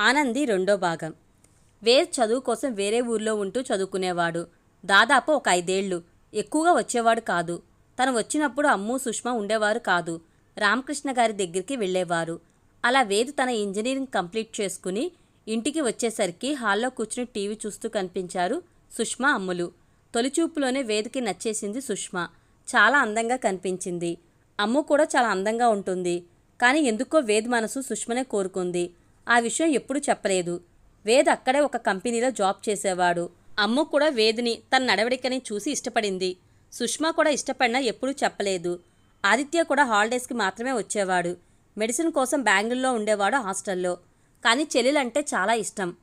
ఆనంది రెండో భాగం. వేద్ చదువు కోసం వేరే ఊర్లో ఉంటూ చదువుకునేవాడు. దాదాపు ఒక ఐదేళ్ళు. ఎక్కువగా వచ్చేవాడు కాదు. తను వచ్చినప్పుడు అమ్ము సుష్మా ఉండేవారు కాదు. రామకృష్ణ గారి దగ్గరికి వెళ్ళేవారు. అలా వేద్ తన ఇంజనీరింగ్ కంప్లీట్ చేసుకుని ఇంటికి వచ్చేసరికి హాల్లో కూర్చుని టీవీ చూస్తూ కనిపించారు సుష్మా అమ్ములు. తొలిచూపులోనే వేదికి నచ్చేసింది సుష్మ. చాలా అందంగా కనిపించింది. అమ్ము కూడా చాలా అందంగా ఉంటుంది. కానీ ఎందుకో వేద్ మనసు సుష్మనే కోరుకుంది. ఆ విషయం ఎప్పుడూ చెప్పలేదు. వేద్ అక్కడే ఒక కంపెనీలో జాబ్ చేసేవాడు. అమ్ము కూడా వేద్ని తన నడవడికని చూసి ఇష్టపడింది. సుష్మా కూడా ఇష్టపడినా ఎప్పుడూ చెప్పలేదు. ఆదిత్య కూడా హాలిడేస్కి మాత్రమే వచ్చేవాడు. మెడిసిన్ కోసం బెంగళూరులో ఉండేవాడు హాస్టల్లో. కానీ చెల్లెలంటే చాలా ఇష్టం.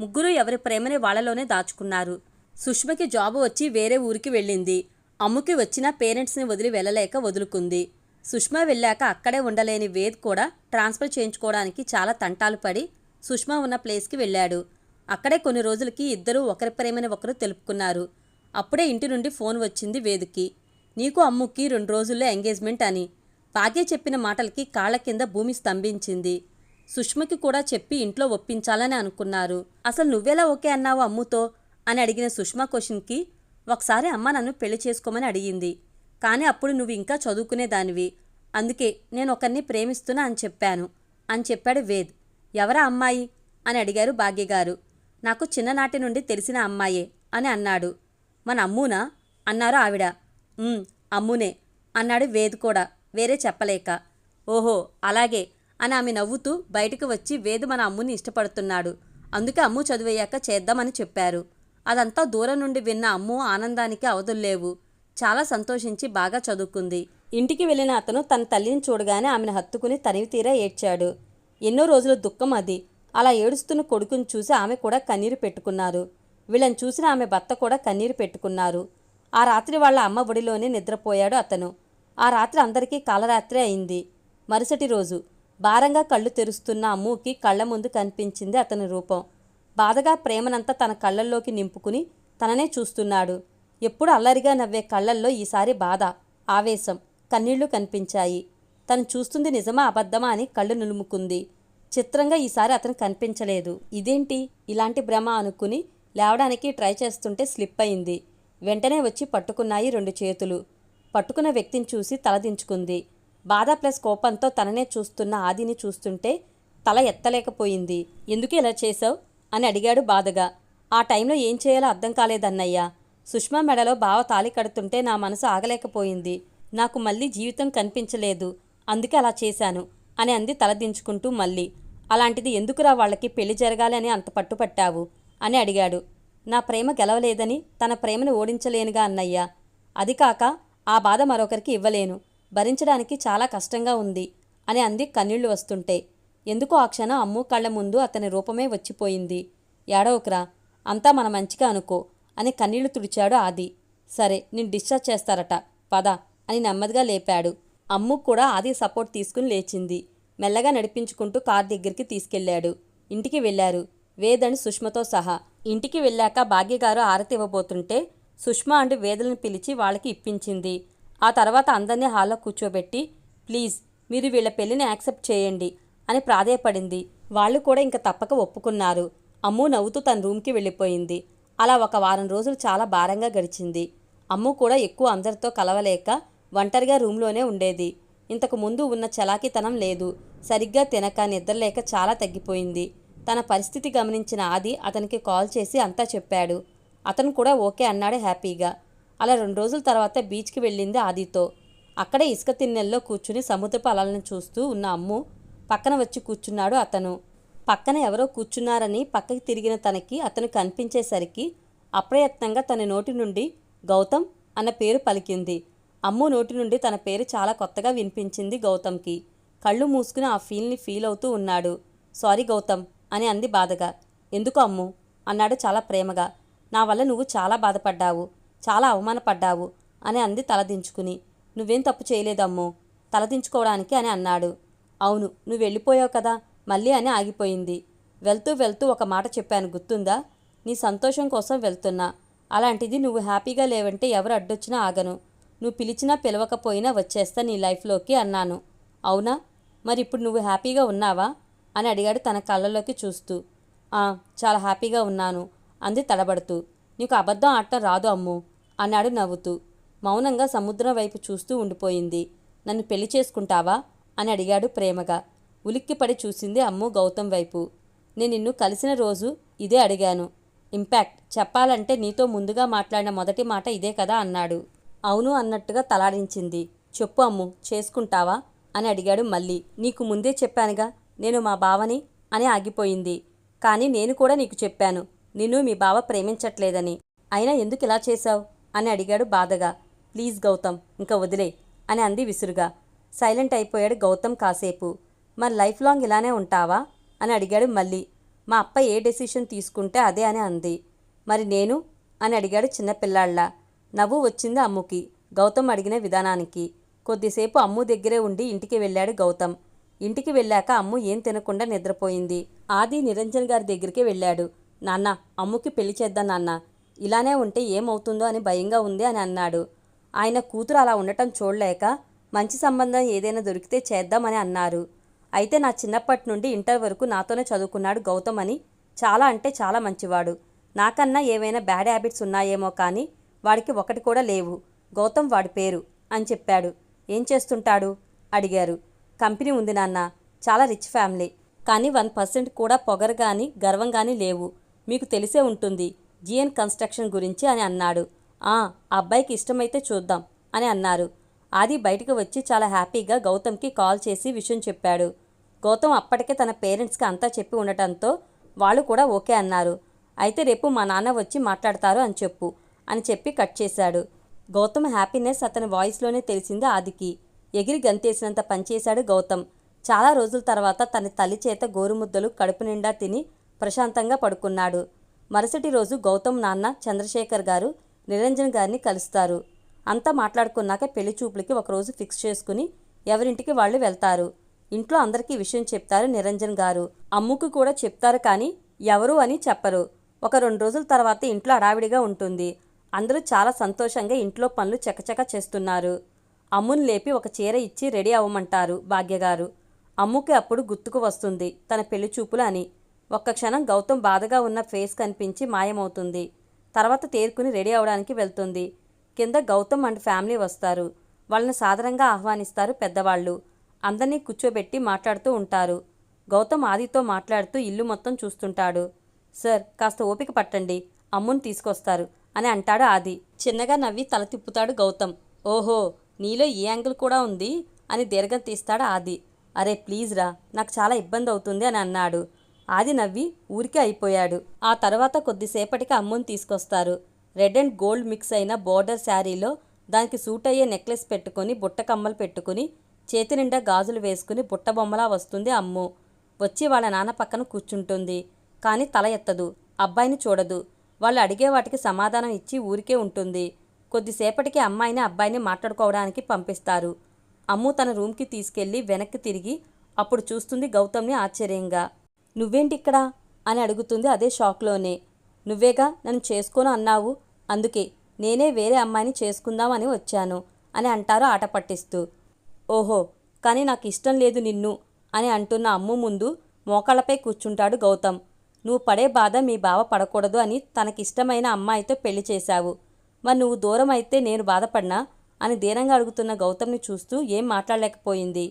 ముగ్గురు ఎవరి ప్రేమని వాళ్ళలోనే దాచుకున్నారు. సుష్మకి జాబు వచ్చి వేరే ఊరికి వెళ్ళింది. అమ్ముకి వచ్చిన పేరెంట్స్ని వదిలి వెళ్ళలేక వదులుకుంది. సుష్మా వెళ్ళాక అక్కడే ఉండలేని వేద్ కూడా ట్రాన్స్ఫర్ చేయించుకోవడానికి చాలా తంటాలు పడి సుష్మా ఉన్న ప్లేస్కి వెళ్ళాడు. అక్కడే కొన్ని రోజులకి ఇద్దరూ ఒకరి ప్రేమని ఒకరు తెలుపుకున్నారు. అప్పుడే ఇంటి నుండి ఫోన్ వచ్చింది వేదుకి. నీకు అమ్ముకి రెండు రోజుల్లో ఎంగేజ్మెంట్ అని. భాగ్య చెప్పిన మాటలకి కాళ్ళ కింద భూమి స్తంభించింది. సుష్మకి కూడా చెప్పి ఇంట్లో ఒప్పించాలని అనుకున్నారు. అసలు నువ్వెలా ఓకే అన్నావు అమ్ముతో? అని అడిగిన సుష్మా క్వశ్చన్కి ఒకసారి అమ్మ నన్ను పెళ్ళి చేసుకోమని అడిగింది. కానీ అప్పుడు నువ్వు ఇంకా చదువుకునేదానివి అందుకే నేను ఒకరిని ప్రేమిస్తున్నా అని చెప్పాను. అని చెప్పాడు వేద్. ఎవరా అమ్మాయి? అని అడిగారు భాగ్యగారు. నాకు చిన్ననాటి నుండి తెలిసిన అమ్మాయే అని అన్నాడు. మన అమ్మునా? అన్నారు ఆవిడ. అమ్మునే అన్నాడు వేద్ కూడా. వేరే చెప్పలేక. ఓహో అలాగే అని ఆమె నవ్వుతూ బయటకు వచ్చి వేద్ మన అమ్ముని ఇష్టపడుతున్నాడు. అందుకే అమ్ము చదివయ్యాక చేద్దామని చెప్పారు. అదంతా దూరం నుండి విన్న అమ్ము ఆనందానికి అవధుల్లేవు. చాలా సంతోషించి బాగా చదువుకుంది. ఇంటికి వెళ్ళిన అతను తన తల్లిని చూడగానే ఆమెను హత్తుకుని తనివి తీరా ఏడ్చాడు. ఎన్నో రోజుల దుఃఖం అది. అలా ఏడుస్తున్న కొడుకుని చూసి ఆమె కూడా కన్నీరు పెట్టుకున్నారు. వీళ్ళని చూసిన ఆమె భర్త కూడా కన్నీరు పెట్టుకున్నారు. ఆ రాత్రి వాళ్ళ అమ్మ ఒడిలోనే నిద్రపోయాడు అతను. ఆ రాత్రి అందరికీ కాలరాత్రి అయింది. మరుసటి రోజు భారంగా కళ్ళు తెరుస్తున్న అమ్ముకి కళ్ళ ముందు కనిపించింది అతని రూపం. బాధగా ప్రేమనంతా తన కళ్ళల్లోకి నింపుకుని తననే చూస్తున్నాడు. ఎప్పుడు అల్లరిగా నవ్వే కళ్ళల్లో ఈసారి బాధ ఆవేశం కన్నీళ్ళు కనిపించాయి. తను చూస్తుంది నిజమా అబద్ధమా అని కళ్ళు నులుముకుంది. చిత్రంగా ఈసారి అతను కనిపించలేదు. ఇదేంటి? ఇలాంటి భ్రమ అనుకుని లేవడానికి ట్రై చేస్తుంటే స్లిప్ అయింది. వెంటనే వచ్చి పట్టుకున్నాయి రెండు చేతులు. పట్టుకున్న వ్యక్తిని చూసి తలదించుకుంది బాధ ప్లస్ కోపంతో తననే చూస్తున్న ఆదిని చూస్తుంటే తల ఎత్తలేకపోయింది. ఎందుకు ఇలా చేశావు? అని అడిగాడు బాధగా. ఆ టైంలో ఏం చేయాలో అర్థం కాలేదన్నయ్యా. సుష్మా మెడలో బావ తాలి కడుతుంటే నా మనసు ఆగలేకపోయింది. నాకు మళ్ళీ జీవితం కనిపించలేదు. అందుకే అలా చేశాను అని అంది తలదించుకుంటూ మళ్ళీ. అలాంటిది ఎందుకురా వాళ్ళకి పెళ్ళి జరగాలి అని అంత పట్టుపట్టావు? అని అడిగాడు. నా ప్రేమ గెలవలేదని తన ప్రేమను ఓడించలేనుగా అన్నయ్య. అది కాక ఆ బాధ మరొకరికి ఇవ్వలేను. భరించడానికి చాలా కష్టంగా ఉంది అని అంది కన్నీళ్ళు వస్తుంటే. ఎందుకో ఆ క్షణం అమ్ము కళ్ళ ముందు అతని రూపమే వచ్చిపోయింది. ఏడవకురా అంతా మన మంచిగా అనుకో. అని కన్నీళ్ళు తుడిచాడు ఆది. సరే నేను డిశ్చార్జ్ చేస్తారట. పద అని నెమ్మదిగా లేపాడు. అమ్ము కూడా ఆది సపోర్ట్ తీసుకుని లేచింది. మెల్లగా నడిపించుకుంటూ కార్ దగ్గరికి తీసుకెళ్ళాడు ఇంటికి వెళ్ళారు వేదని సుష్మతో సహా. ఇంటికి వెళ్ళాక భాగ్యగారు ఆరతి ఇవ్వబోతుంటే సుష్మా అంటూ వేదలను పిలిచి వాళ్ళకి ఇప్పించింది. ఆ తర్వాత అందరినీ హాల్లో కూర్చోబెట్టి ప్లీజ్ మీరు వీళ్ళ పెళ్ళిని యాక్సెప్ట్ చేయండి అని ప్రాధేయపడింది. వాళ్ళు కూడా ఇంకా తప్పక ఒప్పుకున్నారు. అమ్ము నవ్వుతూ తన రూమ్కి వెళ్ళిపోయింది. అలా ఒక వారం రోజులు చాలా భారంగా గడిచింది. అమ్ము కూడా ఎక్కువ అందరితో కలవలేక ఒంటరిగా రూమ్లోనే ఉండేది. ఇంతకు ముందు ఉన్న చలాకితనం లేదు. సరిగ్గా తినక నిద్రలేక చాలా తగ్గిపోయింది. తన పరిస్థితి గమనించిన ఆది అతనికి కాల్ చేసి అంతా చెప్పాడు. అతను కూడా ఓకే అన్నాడు హ్యాపీగా. అలా రెండు రోజుల తర్వాత బీచ్కి వెళ్ళింది ఆదితో. అక్కడే ఇసుక తిన్నెల్లో కూర్చుని సముద్రపు అలలను చూస్తూ ఉన్న అమ్ము పక్కన వచ్చి కూర్చున్నాడు అతను. పక్కన ఎవరో కూర్చున్నారని పక్కకి తిరిగిన తనకి అతను కనిపించేసరికి అప్రయత్నంగా తన నోటి నుండి గౌతమ్ అన్న పేరు పలికింది. అమ్ము నోటి నుండి తన పేరు చాలా కొత్తగా వినిపించింది గౌతమ్కి. కళ్ళు మూసుకుని ఆ ఫీల్ని ఫీల్ అవుతూ ఉన్నాడు. సారీ గౌతమ్ అని అంది బాధగా. ఎందుకు అమ్ము? అన్నాడు చాలా ప్రేమగా. నా వల్ల నువ్వు చాలా బాధపడ్డావు చాలా అవమానపడ్డావు అని అంది తలదించుకుని. నువ్వేం తప్పు చేయలేదమ్మో తలదించుకోవడానికి అని అన్నాడు. అవును నువ్వు వెళ్ళిపోయావు కదా మళ్ళీ అని ఆగిపోయింది. వెళ్తూ వెళ్తూ ఒక మాట చెప్పాను గుర్తుందా? నీ సంతోషం కోసం వెళ్తున్నా. అలాంటిది నువ్వు హ్యాపీగా లేవంటే ఎవరు అడ్డొచ్చినా ఆగను. నువ్వు పిలిచినా పిలవకపోయినా వచ్చేస్తా నీ లైఫ్లోకి అన్నాను. అవునా? మరి ఇప్పుడు నువ్వు హ్యాపీగా ఉన్నావా? అని అడిగాడు తన కళ్ళలోకి చూస్తూ. "ఆ, చాలా హ్యాపీగా ఉన్నాను అంది తడబడుతూ. నీకు అబద్ధం ఆడటం రాదు అమ్ము అన్నాడు నవ్వుతూ. మౌనంగా సముద్రం వైపు చూస్తూ ఉండిపోయింది. నన్ను పెళ్ళి చేసుకుంటావా? అని అడిగాడు ప్రేమగా. ఉలిక్కిపడి చూసింది అమ్ము గౌతమ్ వైపు. నేను నిన్ను కలిసిన రోజు ఇదే అడిగాను. ఇంపాక్ట్ చెప్పాలంటే నీతో ముందుగా మాట్లాడిన మొదటి మాట ఇదే కదా అన్నాడు. అవును అన్నట్టుగా తలాడించింది. చెప్పు అమ్ము చేసుకుంటావా? అని అడిగాడు మళ్ళీ. నీకు ముందే చెప్పానుగా నేను మా బావని అని ఆగిపోయింది. కానీ నేను కూడా నీకు చెప్పాను. నిన్ను మీ బావ ప్రేమించట్లేదని. అయినా ఎందుకు ఇలా చేశావు? అని అడిగాడు బాధగా. ప్లీజ్ గౌతమ్ ఇంకా వదిలే అని అంది విసురుగా. సైలెంట్ అయిపోయాడు గౌతమ్ కాసేపు. మరి లైఫ్ లాంగ్ ఇలానే ఉంటావా? అని అడిగాడు మళ్ళీ. మా అప్ప ఏ డెసిషన్ తీసుకుంటే అదే అని అంది. మరి నేను? అని అడిగాడు చిన్నపిల్లాళ్ళ నవ్వు వచ్చింది అమ్ముకి. గౌతమ్ అడిగిన విధానానికి. కొద్దిసేపు అమ్ము దగ్గరే ఉండి ఇంటికి వెళ్ళాడు గౌతమ్. ఇంటికి వెళ్ళాక అమ్ము ఏం తినకుండా నిద్రపోయింది. ఆది నిరంజన్ గారి దగ్గరికి వెళ్ళాడు. నాన్న అమ్ముకి పెళ్ళి చేద్దాం నాన్న. ఇలానే ఉంటే ఏమవుతుందో అని భయంగా ఉంది అని అన్నాడు. ఆయన కూతురు అలా ఉండటం చూడలేక మంచి సంబంధం ఏదైనా దొరికితే చేద్దామని అన్నారు. అయితే నా చిన్నప్పటి నుండి ఇంటర్ వరకు నాతోనే చదువుకున్నాడు గౌతమ్ అని. చాలా అంటే చాలా మంచివాడు. నాకన్నా ఏవైనా బ్యాడ్ హ్యాబిట్స్ ఉన్నాయేమో కానీ వాడికి ఒకటి కూడా లేవు. గౌతమ్ వాడి పేరు అని చెప్పాడు. ఏం చేస్తుంటాడు? అడిగారు. కంపెనీ ఉంది నాన్న. చాలా రిచ్ ఫ్యామిలీ. కానీ వన్ పర్సెంట్ కూడా పొగరు కానీ గర్వం కానీ లేవు. మీకు తెలిసే ఉంటుంది. జిఎన్ కన్స్ట్రక్షన్ గురించి అని అన్నాడు. ఆ అబ్బాయికి ఇష్టమైతే చూద్దాం అని అన్నారు. ఆది బయటకు వచ్చి చాలా హ్యాపీగా గౌతమ్కి కాల్ చేసి విషయం చెప్పాడు. గౌతమ్ అప్పటికే తన పేరెంట్స్కి అంతా చెప్పి ఉండటంతో వాళ్ళు కూడా ఓకే అన్నారు. అయితే రేపు మా నాన్న వచ్చి మాట్లాడతారు అని చెప్పు అని చెప్పి కట్ చేశాడు. గౌతమ్ హ్యాపీనెస్ అతని వాయిస్లోనే తెలిసింది ఆదికి. ఎగిరి గంతేసినంత పనిచేశాడు గౌతమ్. చాలా రోజుల తర్వాత తన తల్లి చేత గోరుముద్దలు కడుపు నిండా తిని ప్రశాంతంగా పడుకున్నాడు. మరుసటి రోజు గౌతమ్ నాన్న చంద్రశేఖర్ గారు నిరంజన్ గారిని కలుస్తారు. అంతా మాట్లాడుకున్నాక పెళ్ళి చూపులకి ఒకరోజు ఫిక్స్ చేసుకుని ఎవరింటికి వాళ్ళు వెళ్తారు. ఇంట్లో అందరికీ విషయం చెప్తారు నిరంజన్ గారు. అమ్ముకు కూడా చెప్తారు కానీ ఎవరు అని చెప్పరు. ఒక రెండు రోజుల తర్వాత ఇంట్లో హడావిడిగా ఉంటుంది. అందరూ చాలా సంతోషంగా ఇంట్లో పనులు చకచక చేస్తున్నారు. అమ్ముని లేపి ఒక చీర ఇచ్చి రెడీ అవ్వమంటారు భాగ్యగారు అమ్ముకి అప్పుడు గుర్తుకు వస్తుంది తన పెళ్ళి చూపులు అని. ఒక్క క్షణం గౌతమ్ బాధగా ఉన్న ఫేస్ కనిపించి మాయమవుతుంది. తర్వాత తేరుకుని రెడీ అవడానికి వెళ్తుంది. కింద గౌతమ్ అండ్ ఫ్యామిలీ వస్తారు. వాళ్ళని సాధారణంగా ఆహ్వానిస్తారు పెద్దవాళ్ళు. అందరినీ కూర్చోబెట్టి మాట్లాడుతూ ఉంటారు. గౌతమ్ ఆదితో మాట్లాడుతూ ఇల్లు మొత్తం చూస్తుంటాడు. సార్ కాస్త ఓపిక పట్టండి అమ్ముని తీసుకొస్తారు అని అంటాడు ఆది. చిన్నగా నవ్వి తల తిప్పుతాడు గౌతమ్. ఓహో నీలో ఈ యాంగిల్ కూడా ఉంది? అని దీర్ఘం తీస్తాడు ఆది. అరే ప్లీజ్ రా నాకు చాలా ఇబ్బంది అవుతుంది అని అన్నాడు. ఆది నవ్వి ఊరికే అయిపోయాడు. ఆ తర్వాత కొద్దిసేపటికి అమ్ముని తీసుకొస్తారు. రెడ్ అండ్ గోల్డ్ మిక్స్ అయిన బోర్డర్ శారీలో దానికి సూట్ అయ్యే నెక్లెస్ పెట్టుకొని బుట్ట కమ్మలు పెట్టుకుని చేతి నిండా గాజులు వేసుకుని బుట్టబొమ్మలా వస్తుంది అమ్ము. వచ్చి వాళ్ళ నాన్న పక్కన కూర్చుంటుంది. కానీ తల ఎత్తదు. అబ్బాయిని చూడదు. వాళ్ళు అడిగే వాటికి సమాధానం ఇచ్చి ఊరికే ఉంటుంది. కొద్దిసేపటికి అమ్మాయిని అబ్బాయిని మాట్లాడుకోవడానికి పంపిస్తారు. అమ్ము తన రూమ్కి తీసుకెళ్ళి వెనక్కి తిరిగి అప్పుడు చూస్తుంది గౌతమ్ని ఆశ్చర్యంగా. నువ్వేంటి ఇక్కడ? అని అడుగుతుంది అదే షాక్లోనే. నువ్వేగా? నన్ను చేసుకోను అన్నావు. అందుకే నేనే వేరే అమ్మాయిని చేసుకుందామని వచ్చాను అని అంటారు ఆట పట్టిస్తూ. ఓహో కానీ నాకు ఇష్టం లేదు నిన్ను అని అంటున్న అమ్ము ముందు మోకాళ్ళపై కూర్చుంటాడు గౌతమ్. నువ్వు పడే బాధ మీ బావ పడకూడదు అని తనకిష్టమైన అమ్మాయితో పెళ్ళి చేశావు. మరి నువ్వు దూరం అయితే నేను బాధపడినా? అని ధీరంగా అడుగుతున్న గౌతమ్ని చూస్తూ ఏం మాట్లాడలేకపోయింది.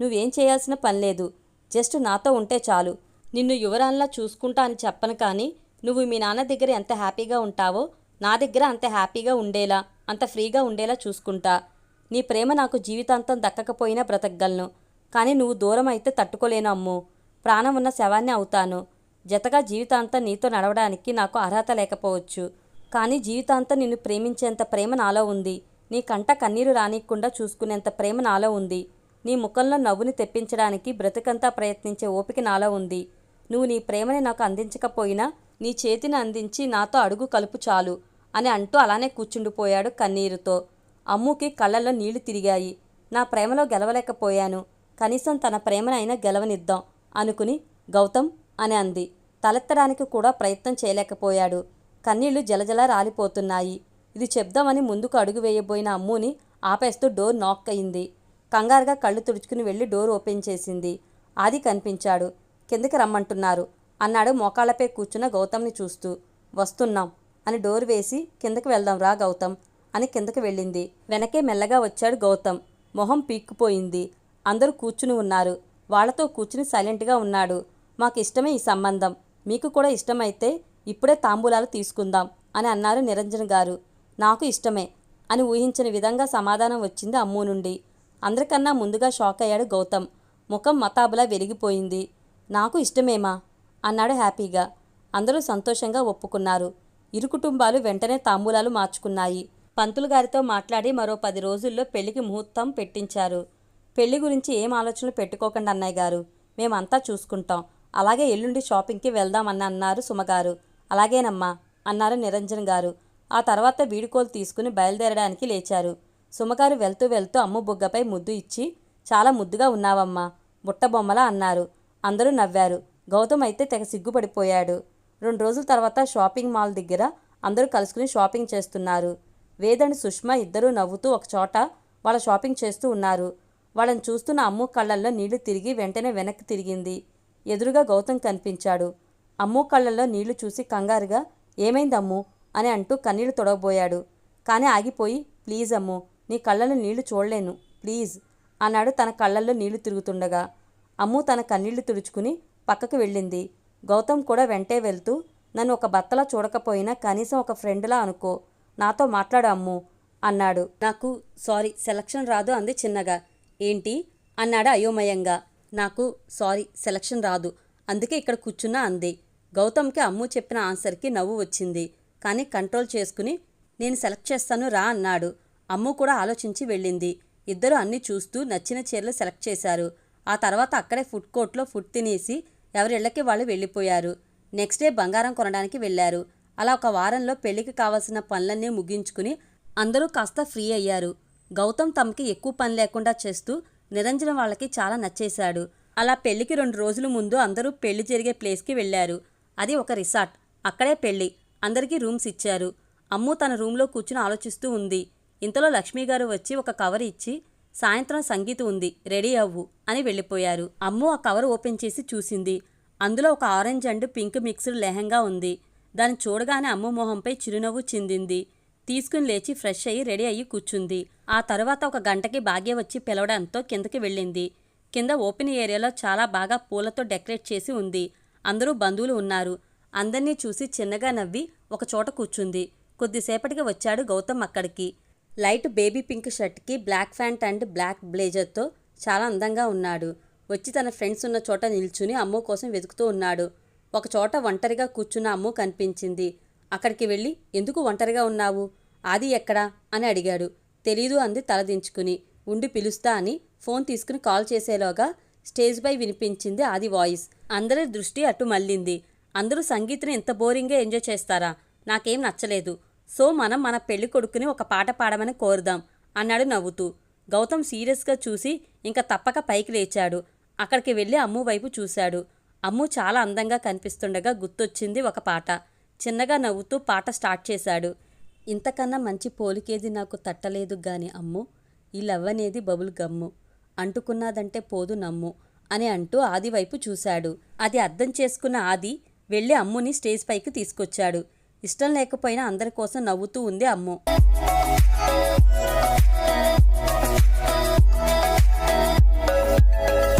నువ్వేం చేయాల్సిన పని లేదు. జస్ట్ నాతో ఉంటే చాలు. నిన్ను యువరాన్లా చూసుకుంటా అని చెప్పను కానీ నువ్వు మీ నాన్న దగ్గర ఎంత హ్యాపీగా ఉంటావో నా దగ్గర అంత హ్యాపీగా ఉండేలా అంత ఫ్రీగా ఉండేలా చూసుకుంటా. నీ ప్రేమ నాకు జీవితాంతం దక్కకపోయినా బ్రతకగలను. కానీ నువ్వు దూరం అయితే తట్టుకోలేను అమ్ము. ప్రాణం ఉన్న శవాన్ని అవుతాను. జతగా జీవితాంతం నీతో నడవడానికి నాకు అర్హత లేకపోవచ్చు. కానీ జీవితాంతం నిన్ను ప్రేమించేంత ప్రేమ నాలో ఉంది. నీ కంట కన్నీరు రానియకుండా చూసుకునేంత ప్రేమ నాలో ఉంది. నీ ముఖంలో నవ్వుని తెప్పించడానికి బ్రతుకంతా ప్రయత్నించే ఓపిక నాలో ఉంది. నువ్వు నీ ప్రేమని నాకు అందించకపోయినా నీ చేతిని అందించి నాతో అడుగు కలుపు చాలు అని అంటూ అలానే కూర్చుండిపోయాడు కన్నీరుతో. అమ్ముకి కళ్ళల్లో నీళ్ళు తిరిగాయి. నా ప్రేమలో గెలవలేకపోయాను. కనీసం తన ప్రేమనైనా గెలవనిద్దాం అనుకుని గౌతమ్ అని అంది. తలెత్తడానికి కూడా ప్రయత్నం చేయలేకపోయాడు. కన్నీళ్ళు జలజల రాలిపోతున్నాయి. ఇది చెప్దామని ముందుకు అడుగు వేయబోయిన అమ్ముని ఆపేస్తూ డోర్ నాక్ అయింది. కంగారుగా కళ్ళు తుడుచుకుని వెళ్ళి డోర్ ఓపెన్ చేసింది. ఆది కనిపించాడు. కిందకి రమ్మంటున్నారు అన్నాడు మోకాళ్ళపై కూర్చున్న గౌతమ్ని చూస్తూ. వస్తున్నాం అని డోర్ వేసి కిందకి వెళ్దాం రా గౌతమ్ అని కిందకి వెళ్ళింది. వెనకే మెల్లగా వచ్చాడు గౌతమ్. మొహం పీక్కుపోయింది. అందరూ కూర్చుని ఉన్నారు. వాళ్ళతో కూర్చుని సైలెంట్గా ఉన్నాడు. మాకు ఇష్టమే ఈ సంబంధం. మీకు కూడా ఇష్టమైతే ఇప్పుడే తాంబూలాలు తీసుకుందాం అని అన్నారు నిరంజన్ గారు. నాకు ఇష్టమే అని ఊహించిన విధంగా సమాధానం వచ్చింది అమ్ము నుండి. అందరికన్నా ముందుగా షాక్ అయ్యాడు గౌతమ్. ముఖం మతాబులా వెలిగిపోయింది. నాకు ఇష్టమేమా? అన్నాడు హ్యాపీగా. అందరూ సంతోషంగా ఒప్పుకున్నారు. ఇరు కుటుంబాలు వెంటనే తాంబూలాలు మార్చుకున్నాయి. పంతులు గారితో మాట్లాడి మరో పది రోజుల్లో పెళ్ళికి ముహూర్తం పెట్టించారు. పెళ్ళి గురించి ఏం ఆలోచనలు పెట్టుకోకండి అన్నయ్య గారు. మేమంతా చూసుకుంటాం. అలాగే ఎల్లుండి షాపింగ్కి వెళ్దామని అన్నారు సుమగారు. అలాగేనమ్మా అన్నారు నిరంజన్ గారు. ఆ తర్వాత వీడుకోలు తీసుకుని బయలుదేరడానికి లేచారు. సుమగారు వెళ్తూ వెళ్తూ అమ్ము బుగ్గపై ముద్దు ఇచ్చి చాలా ముద్దుగా ఉన్నావమ్మా బుట్టబొమ్మలా అన్నారు. అందరూ నవ్వారు. గౌతమ్ అయితే తెగ సిగ్గుపడిపోయాడు. రెండు రోజుల తర్వాత షాపింగ్ మాల్ దగ్గర అందరూ కలుసుకుని షాపింగ్ చేస్తున్నారు. వేదని సుష్మా ఇద్దరూ నవ్వుతూ ఒక చోట వాళ్ళ షాపింగ్ చేస్తూ ఉన్నారు. వాళ్ళని చూస్తున్న అమ్ము కళ్ళల్లో నీళ్ళు తిరిగి వెంటనే వెనక్కి తిరిగింది. ఎదురుగా గౌతమ్ కనిపించాడు. అమ్ము కళ్ళల్లో నీళ్ళు చూసి కంగారుగా ఏమైంది అమ్ము? అని అంటూ కన్నీళ్ళు తొడవబోయాడు. కానీ ఆగిపోయి ప్లీజ్ అమ్ము నీ కళ్ళల్లో నీళ్ళు చూడలేను ప్లీజ్ అన్నాడు తన కళ్ళల్లో నీళ్ళు తిరుగుతుండగా. అమ్ము తన కన్నీళ్ళు తుడుచుకుని పక్కకు వెళ్ళింది. గౌతమ్ కూడా వెంటే వెళ్తూ నన్ను ఒక భర్తలా చూడకపోయినా కనీసం ఒక ఫ్రెండ్లా అనుకో నాతో మాట్లాడు అమ్ము అన్నాడు. నాకు సారీ సెలక్షన్ రాదు అంది చిన్నగా. ఏంటి? అన్నాడు అయోమయంగా. నాకు సారీ సెలక్షన్ రాదు అందుకే ఇక్కడ కూర్చున్నా అంది. గౌతమ్కి అమ్ము చెప్పిన ఆన్సర్కి నవ్వు వచ్చింది. కానీ కంట్రోల్ చేసుకుని నేను సెలెక్ట్ చేస్తాను రా అన్నాడు. అమ్ము కూడా ఆలోచించి వెళ్ళింది. ఇద్దరు అన్నీ చూస్తూ నచ్చిన చీరలు సెలెక్ట్ చేశారు. ఆ తర్వాత అక్కడే ఫుడ్ కోర్ట్లో ఫుడ్ తినేసి ఎవరిళ్ళకి వాళ్ళు వెళ్ళిపోయారు. నెక్స్ట్ డే బంగారం కొనడానికి వెళ్ళారు. అలా ఒక వారంలో పెళ్ళికి కావాల్సిన పనులన్నీ ముగించుకుని అందరూ కాస్త ఫ్రీ అయ్యారు. గౌతమ్ తమకి ఎక్కువ పని లేకుండా చేస్తూ నిరంజన వాళ్ళకి చాలా నచ్చేశాడు. అలా పెళ్ళికి రెండు రోజుల ముందు అందరూ పెళ్ళి జరిగే ప్లేస్కి వెళ్ళారు. అది ఒక రిసార్ట్. అక్కడే పెళ్ళి అందరికీ రూమ్స్ ఇచ్చారు. అమ్ము తన రూమ్లో కూర్చుని ఆలోచిస్తూ ఉంది. ఇంతలో లక్ష్మి గారు వచ్చి ఒక కవర్ ఇచ్చి సాయంత్రం సంగీతం ఉంది. రెడీ అవ్వు అని వెళ్ళిపోయారు. అమ్ము ఆ కవర్ ఓపెన్ చేసి చూసింది. అందులో ఒక orange and pink mixed lehenga ఉంది. దాన్ని చూడగానే అమ్మ మొహంపై చిరునవ్వు చిందింది. తీసుకుని లేచి ఫ్రెష్ అయ్యి రెడీ అయ్యి కూర్చుంది. ఆ తర్వాత ఒక గంటకి భాగ్య వచ్చి పిలవడంతో కిందకి వెళ్ళింది. కింద ఓపెన్ ఏరియాలో చాలా బాగా పూలతో డెకరేట్ చేసి ఉంది. అందరూ బంధువులు ఉన్నారు. అందర్నీ చూసి చిన్నగా నవ్వి ఒక చోట కూర్చుంది. కొద్దిసేపటికి వచ్చాడు గౌతమ్ అక్కడికి. లైట్ బేబీ పింక్ షర్ట్కి బ్లాక్ ప్యాంట్ అండ్ బ్లాక్ బ్లేజర్తో చాలా అందంగా ఉన్నాడు. వచ్చి తన ఫ్రెండ్స్ ఉన్న చోట నిల్చుని అమ్మో కోసం వెతుకుతూ ఉన్నాడు. ఒక చోట ఒంటరిగా కూర్చున్న అమ్ము కనిపించింది. అక్కడికి వెళ్ళి ఎందుకు ఒంటరిగా ఉన్నావు? ఆది ఎక్కడా? అని అడిగాడు. తెలీదు అంది తలదించుకుని ఉండి పిలుస్తా అని ఫోన్ తీసుకుని కాల్ చేసేలోగా స్టేజ్పై వినిపించింది ఆది వాయిస్. అందరి దృష్టి అటు మళ్ళింది. అందరూ సంగీతం ఇంత బోరింగ్గా ఎంజాయ్ చేస్తారా? నాకేం నచ్చలేదు. సో మనం మన పెళ్ళి కొడుకుని ఒక పాట పాడమని కోరుదాం అన్నాడు నవ్వుతూ. గౌతమ్ సీరియస్గా చూసి ఇంకా తప్పక పైకి లేచాడు. అక్కడికి వెళ్ళి అమ్ము వైపు చూశాడు. అమ్ము చాలా అందంగా కనిపిస్తుండగా గుర్తొచ్చింది ఒక పాట. చిన్నగా నవ్వుతూ పాట స్టార్ట్ చేశాడు. ఇంతకన్నా మంచి పోలికేది నాకు తట్టలేదు గాని అమ్ము ఈ లవ్ అనేది బబుల్ గమ్ము. అంటుకున్నదంటే పోదు నమ్ము అని అంటూ ఆది వైపు చూశాడు. అది అర్థం చేసుకున్న ఆది వెళ్ళి అమ్ముని స్టేజ్ పైకి తీసుకొచ్చాడు. ఇష్టం లేకపోయినా అందరి కోసం నవ్వుతూ ఉంది అమ్ము.